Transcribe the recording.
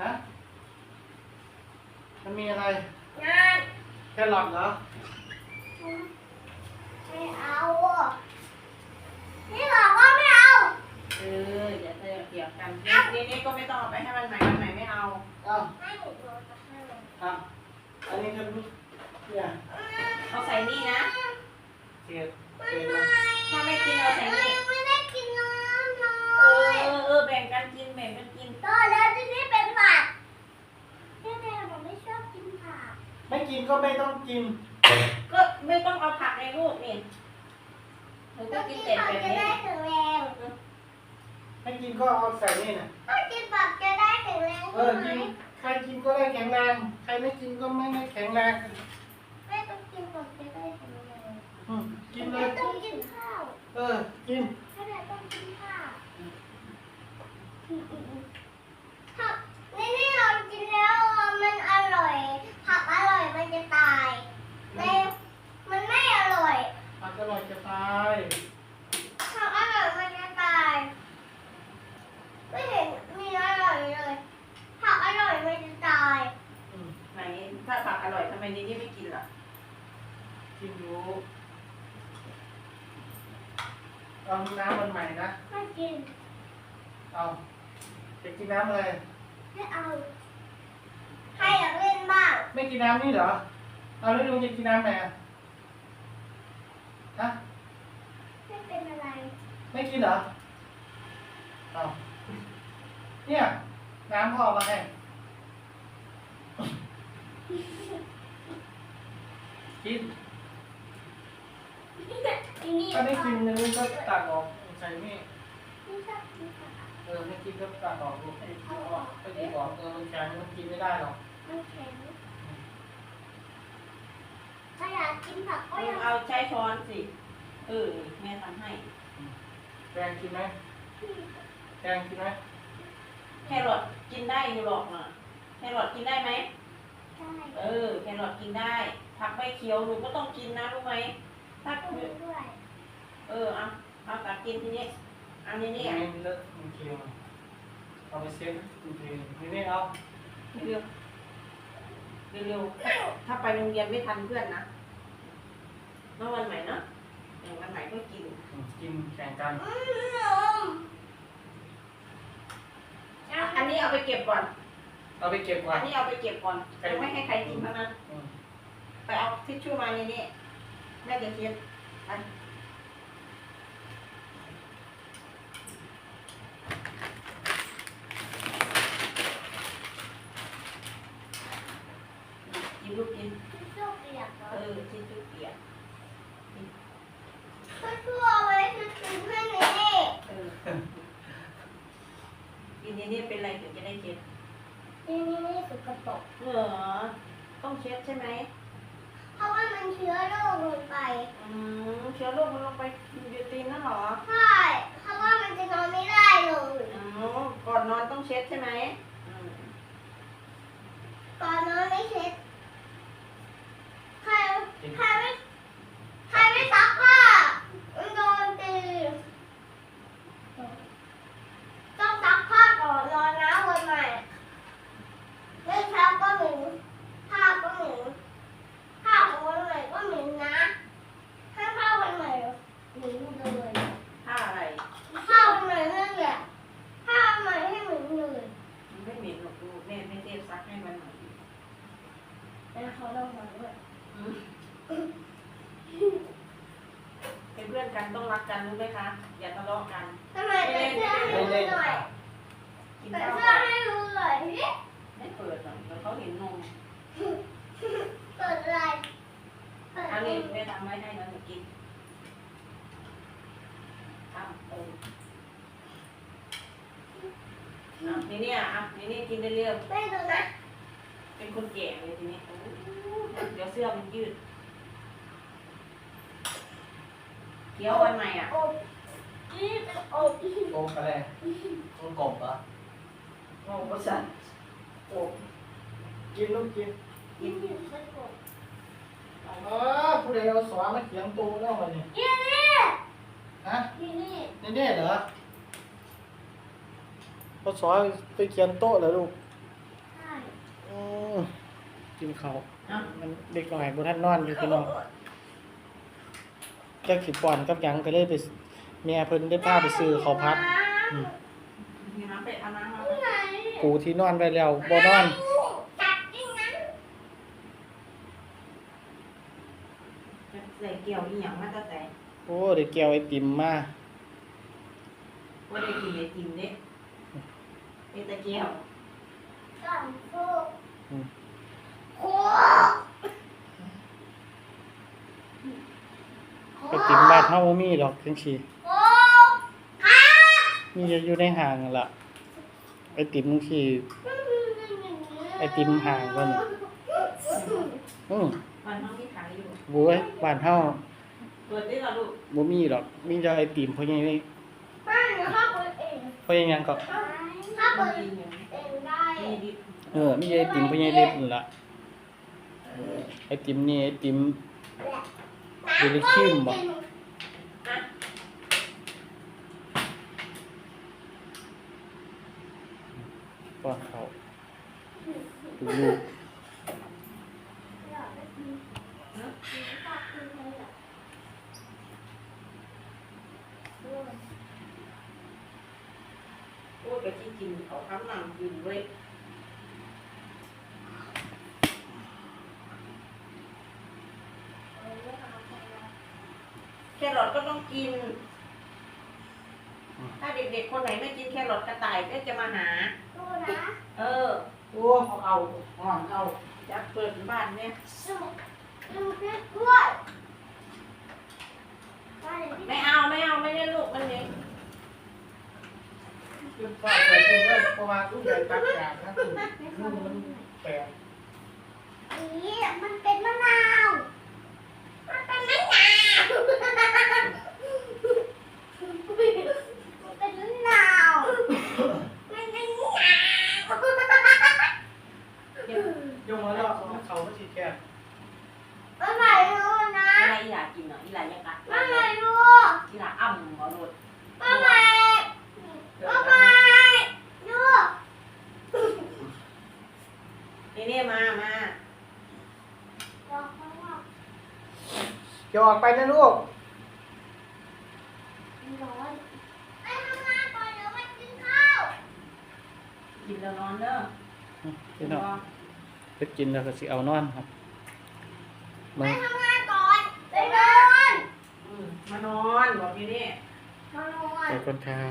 ฮะมันมีอะไร งานแครอทเหรอ ไม่เอาอะนี่บอกว่าไม่เอาเอออย่าเถียงกันนี่นี่ก็ไม่ต้องเอาไปให้มันใหม่มันใหม่ไม่เอาอ้าวให้หนูโดนจะให้เลยอ้าวอันนี้ก็เนี่ยเอาใส่นี่นะเศษไม่เศษไม่มาถ้าไม่กินเอาใส่นี่ไม่ได้กินน้ำเลเออยเออเออแบ่งกันกินแบ่งกันกินตอนแล้วที่นี่เป็นผักแม่แม่ผมไม่ชอบกินผัก ไม่ กินก็ไม่ต้องกิน ก็ไม่ต้องเอาผักในลูกนี่หนูก็ต้องกิกินนแต่ผักแบบจะนี้ได้แข็งแรงไม่กินก็เอาใส่นี่น่ะต้องกินผักจะได้แข็งแรงเออกินใครกินก็ได้แข็งแรงใครไม่กินก็ไม่ได้แข็งแรงแม่ต้องกินผักจะได้แข็งแรงอืมกินเลแม่ย ต้องกินข้าวเออ กินแม่ต้องกินข้าวผักในนี่เรากินแล้วมันอร่อย ผักอร่อยมันจะตายในมันไม่อร่อย ผักอร่อยจะตาย ผักอร่อยมันจะตาย ไม่เห็นมีอร่อยเลยผักอร่อยมันจะตาย อืม ไหนถ้า ผักอร่อยทำไมนี่นี่ไม่กินล่ะกินอยู่เอาน้ำมันใหม่นะ ไม่กิน เอาจะกินน้ำอะไร ไม่เอา ใครอยากเล่นบ้างไม่กินน้ำนี่เหรอ เอาแล้วลุงจะกินน้ำไหนอะฮะ ไม่เป็นอะไร ไม่กินเหรอ เอาเนี่ย น้ำพ่อเอามาให้ กินทีนี้ถ้าไม่กินนึงก็ตักออกใส่นี่ไม่ชอบกินผักเออไม่กินก็ตักออกลูกให้เอาออกก็ดีออกเออมันแข็งมันกินไม่ได้หรอกมันแข็งถ้าอยากกินผักก็อยากเอาใช้ช้อนสิ เออแม่ทำให้แกงกินไหมแกงกินไหมแครอทกินได้อยู่หรอกน่ะแครอทกินได้ไหมได้เออแครอทกินได้ ผักใบเขียวหนูก็ต้องกินนะรู้ไหมถ้าต้องมีด้วยเออเอาเอาตักกินทีนี้อันนี้นี่นี่มันเลอะมันเคี้ยวเอาไปเซ็ตดูดีนี่นี่เอาเร็วเร็วๆถ้าไปโรงเรียนไม่ทันเพื่อนนะเมื่อวันใหม่เนาะอย่างวันใหม่ก็กิน กินแข่งกันอืมอันนี้เอาไปเก็บก่อน เอาไปเก็บก่ออันนนี้เอาไปเก็บก่อนยังไม่ให้ใครกินทั้งนั้นอืมไปเอา ทิชชู่มาในนี้แม่จะเช็ดไปกินลูกกินทิชชู่เปียกเหรอเออทิชชู่เปียกทิชชู่เอาไว้คือกินให้หนูนี่เออกินในนี้เป็นไรถึงจะได้เช็ดนี่นี่นี่สกปรกเหรอต้องเช็ดใช่ไหม เพราะว่ามัน เชื้อโรคลงไป อืมเชื้อโรคมันลงไปอยู่ตีนนั่นเหรอใช่ เพราะว่ามันจะนอนไม่ได้เลยอ๋อก่อนนอนต้องเช็ดใช่ไหมอืมก่อนนอนไม่เช็ดใครใครไม่ใครไม่ซักผ้ามันโดนตีต้องซักผ้าก่อนนอนนะวันใหม่ไม่ซักก็เหม็นผ้าก็เหม็นผ้าของวันใหม่ก็เหม็นนะถ้าผ้าวันใหม่เหม็นเลย ผ้าอะไร ผ้าวันใหม่นั่นแหละผ้าวันใหม่ให้เหม็นเลย มันไม่เหม็นหรอกลูกแม่ไม่ได้ซักให้มันหน่อย แล้วเขาต้องมาด้วย อืมเป็นเพื่อน กันต้องรักกันรู้ไหมคะ อย่าทะเลาะกัน ทำไมเป็นเสื้อให้ไม่ดูเล่นหน่อยกินเป็นข้าวเสื้อให้ดูหน่อยสิไม่เปิดหรอกเดี๋ยวเขาเห็นนมเปิดอะไรเปิดอันอะไรนี้แม่ทำไว้ให้นะหนูกินทำเอออะนี่เนี่ยอะนี่นี่กินได้เรื่องไม่ดูนะ เป็นคนแก่เลยทีนี้โอ้โหเดี๋ยวเสื้อมันยืด เคี้ยววันใหม่อะอบนี่เป็นอบโกงอะไรโกงกบเหรอโอ้โหสันโอ้กินลูกกินกินี่เป็นอบอ๋อผู้ใดเอาสวามาเขียงตูแล้วมันนี่นี่นี่ฮะเนี่นี่เนี่ยเหรอเอาสวาไปเขียนโต๊ะเหรอลูกกินเนามันเด็กหน้อยบ่ทันนอนอยู่พี่น้อง จักสิป้อนกับหยังก็เลยไปแม่เพิ่นได้พาไปซื้อข้าวผัดอืมมีน้ำเป็ดเอาน้ำมาไหนปูที่นอนไว้แล้วบ่นอนจัดจริงนะใส่เกี่ยวอีหยังมาตั้งแต่โอ้ได้แก้วไอติมมาว่าได้กินไอติมเนี่ยเป็นตะเกียวก่อนโคอื มโคไอติมบ้านเฮาบ่มีดอกจังซี่โคค่ะมีอยู่ในห้างนั่นล่ะไอติมจังซี่ไอติมห่างก่อนอือมันต้องมีขายอยู่โว้ยบ้านเฮาเปิดได้เหรอลูกบ่มีดอกมีแต่ไอติมเพราะยังนี่ไม่ข้าเปิดเองเพราะยังก็เอยู่เองได้มีดิเออมีไอติมเพราะยังเล็บนั่นล่ะไอติมนี่ไอติม ดลิคิมบ่อะป้อนข้าวลูกพูดไปที่กินเขาคำนั่งกินเว้ยแครอ ทก็ต้องกิน ถ้าเด็กๆคนไหนไม่กินแครอทกระต่ายก็จะมาหา ดูนะเออโอ้เขาเอาอ่อนเอาจะเปิดบ้านเนี่ยสุกดูพริกด้วยไปเลยพี่ไม่เอาไม่เอาไม่ได้ลูกมันเล็กขึ้นฟ้าไปขึ้นได้เพราะว่าทุกอย่างตัดจากนะคุณคือมันแปลก นี่มันเป็นมะนาว มันเป็นมะนาวมันเป็นมะนาวมันเป็นมะนาว เดี๋ยวย งมาแล้วเขาก็สิแค่ เมื่อไหร่รู้นะ อะไรอีหลากินเนาะอีหลายังกัด เมื่อไหร่รู้ อีหลาอ่ำหัวโลด เมื่อไหร่เมื่อไหร่รู้ นี่เนี่ยมามา บอกเขาว่า จะออกไปนะลูก ร้อนไปทำงานก่อนเดี๋ยวไปกินข้าวกินแล้วนอนเด้อพี่น้องไปกินแล้วก็สิเอานอนครับไปมาทำงานก่อนไปนอนอืมมานอนบอกทีนี้มานอนไปคนครับ